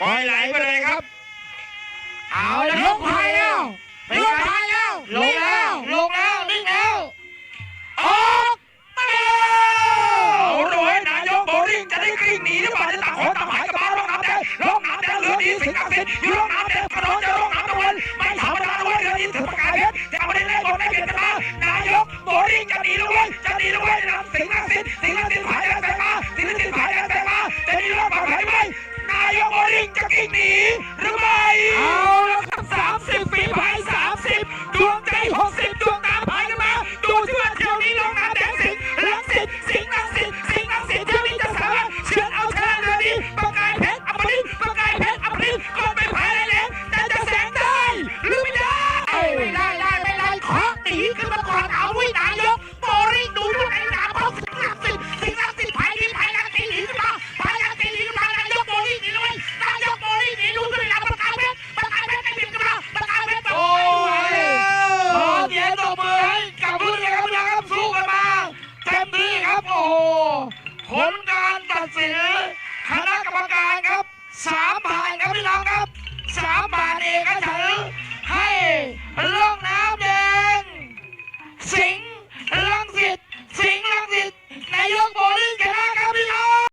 ปล่อยไหลไปเลยครับ เอาแล้วลงพายแล้วลงพายแล้วลงแล้วลงแล้วนิ่งแล้วออกมาแล้วโดยนายกโบลิ่งจะได้กลิ้งหนีหรือเปล่าจะต่างคนต่างหายกับมาลงน้ำแดงลงน้ำแดงเหลือดีสิงห์กับสิงห์อยู่ลงน้ำแดงกระโดดจะ มาก่อนเอาไว้นายกโบริ่งดูดูในหนาเพราะสิงห์ลังสิตสิงห์ลังสิตพายดีพายลังสิตหนีขึ้นมาพายลังสิตหนีขึ้นมานายกโบริ่งหนีเลยนายกโบริ่งหนีดูด้วยหนาประกายเพชรประกายเพชรไม่บินขึ้นมาประกายเพชรโอ้ยขอเสียงตบมือให้กับผู้ที่กำลังสู้กันมาเต็มที่ครับโอ้โหผลการตัดสินคณะกรรมการครับสามผ่านครับพี่น้องครับ